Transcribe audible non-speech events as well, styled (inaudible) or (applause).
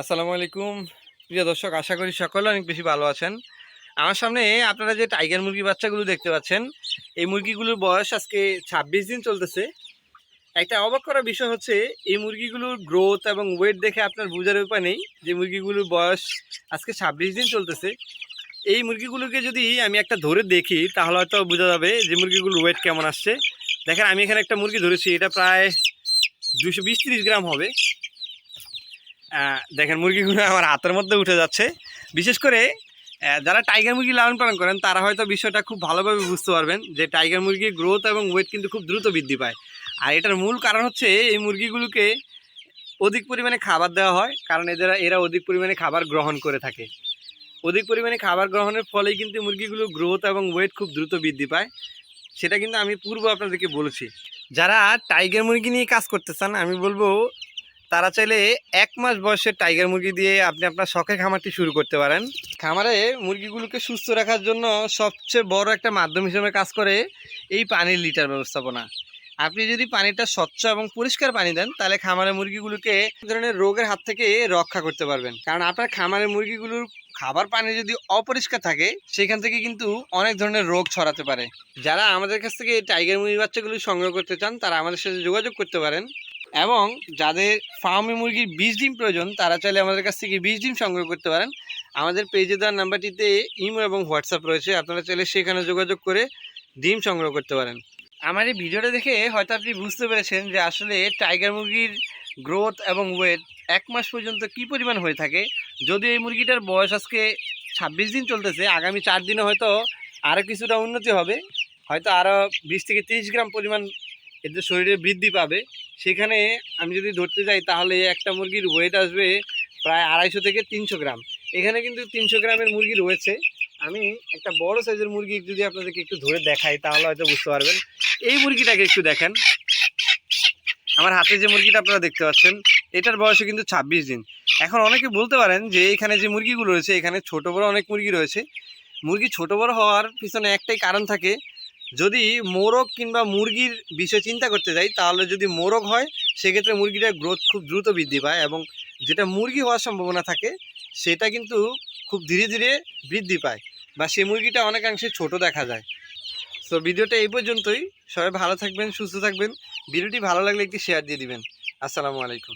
আসসালামু আলাইকুম। প্রিয় দর্শক, আশা করি সকলে অনেক বেশি ভালো আছেন। আমার সামনে আপনারা যে টাইগার মুরগি বাচ্চাগুলো দেখতে পাচ্ছেন, এই মুরগিগুলোর বয়স আজকে ছাব্বিশ দিন চলতেছে। একটা অবাক করার বিষয় হচ্ছে, এই মুরগিগুলোর গ্রোথ এবং ওয়েট দেখে আপনার বোঝার উপায় নেই যে মুরগিগুলোর বয়স আজকে ছাব্বিশ দিন চলতেছে। এই মুরগিগুলোকে যদি আমি একটা ধরে দেখি, তাহলে হয়তো বোঝা যাবে যে মুরগিগুলোর ওয়েট কেমন আসছে। দেখেন, আমি এখানে একটা মুরগি ধরেছি, এটা প্রায় দুশো বিশ গ্রাম হবে। দেখেন মুরগিগুলো (laughs) আমার হাতের মধ্যে উঠে যাচ্ছে। বিশেষ করে যারা টাইগার মুরগি লালন পালন করেন, তারা হয়তো বিষয়টা খুব ভালোভাবে বুঝতে পারবেন যে টাইগার মুরগির গ্রোথ এবং ওয়েট কিন্তু খুব দ্রুত বৃদ্ধি পায়। আর এটার মূল কারণ হচ্ছে এই মুরগিগুলোকে অধিক পরিমাণে খাবার দেওয়া হয়, কারণ এদের, এরা অধিক পরিমাণে খাবার গ্রহণ করে থাকে। অধিক পরিমাণে খাবার গ্রহণের ফলেই কিন্তু মুরগিগুলো গ্রোথ এবং ওয়েট খুব দ্রুত বৃদ্ধি পায়। সেটা কিন্তু আমি পূর্ব আপনাদেরকে বলেছি। যারা টাইগার মুরগি নিয়ে কাজ করতে চান, আমি বলব তারা চাইলে এক মাস বয়সের টাইগার মুরগি দিয়ে আপনি আপনার শখের খামারটি শুরু করতে পারেন। খামারে মুরগিগুলোকে সুস্থ রাখার জন্য সবচেয়ে বড় একটা মাধ্যম হিসেবে কাজ করে এই পানির লিটার ব্যবস্থাপনা। আপনি যদি পানিটা স্বচ্ছ এবং পরিষ্কার পানি দেন, তাহলে খামারের মুরগিগুলোকে ধরনের রোগের হাত থেকে রক্ষা করতে পারবেন। কারণ আপনার খামারের মুরগিগুলোর খাবার পানি যদি অপরিষ্কার থাকে, সেখান থেকে কিন্তু অনেক ধরনের রোগ ছড়াতে পারে। যারা আমাদের কাছ থেকে টাইগার মুরগি বাচ্চাগুলো সংগ্রহ করতে চান, তারা আমাদের সাথে যোগাযোগ করতে পারেন। এবং যাদের ফার্মে মুরগির বীজ ডিম প্রয়োজন, তারা চাইলে আমাদের কাছ থেকে বীজ ডিম সংগ্রহ করতে পারেন। আমাদের পেজে দেওয়ার নাম্বারটিতে ইমো এবং হোয়াটসঅ্যাপ রয়েছে, আপনারা চাইলে সেখানে যোগাযোগ করে ডিম সংগ্রহ করতে পারেন। আমার এই ভিডিওটা দেখে হয়তো আপনি বুঝতে পেরেছেন যে আসলে টাইগার মুরগির গ্রোথ এবং ওয়েট এক মাস পর্যন্ত কি পরিমাণ হয়ে থাকে। যদি এই মুরগিটার বয়স আজকে ছাব্বিশ দিন চলতেছে, আগামী চার দিনে হয়তো আরও কিছুটা উন্নতি হবে। হয়তো আরও বিশ থেকে তিরিশ গ্রাম পরিমাণ এদের শরীরে বৃদ্ধি পাবে। সেখানে আমি যদি ধরতে যাই, তাহলে একটা মুরগির ওয়েট আসবে প্রায় আড়াইশো থেকে তিনশো গ্রাম। এখানে কিন্তু তিনশো গ্রামের মুরগি রয়েছে। আমি একটা বড় সাইজের মুরগি যদি আপনাদেরকে একটু ধরে দেখাই, তাহলে হয়তো বুঝতে পারবেন। এই মুরগিটাকে একটু দেখেন। আমার হাতে যে মুরগিটা আপনারা দেখতে পাচ্ছেন, এটার বয়সে কিন্তু ছাব্বিশ দিন। এখন অনেকে বলতে পারেন যে, এখানে যে মুরগিগুলো রয়েছে, এখানে ছোট বড় অনেক মুরগি রয়েছে। মুরগি ছোট বড় হওয়ার পিছনে একটাই কারণ থাকে যদি মোরগ কিংবা মুরগির বিষয় চিন্তা করতে যাই, তাহলে যদি মোরগ হয়, সেক্ষেত্রে মুরগিটার গ্রোথ খুব দ্রুত বৃদ্ধি পায় এবং যেটা মুরগি হওয়ার সম্ভাবনা থাকে, সেটা কিন্তু খুব ধীরে ধীরে বৃদ্ধি পায় বা সেই মুরগিটা অনেকাংশে ছোট দেখা যায়। সো ভিডিওটা এই পর্যন্তই। সবাই ভালো থাকবেন, সুস্থ থাকবেন। ভিডিওটি ভালো লাগলে একটি শেয়ার দিয়ে দিবেন। আসসালামু আলাইকুম।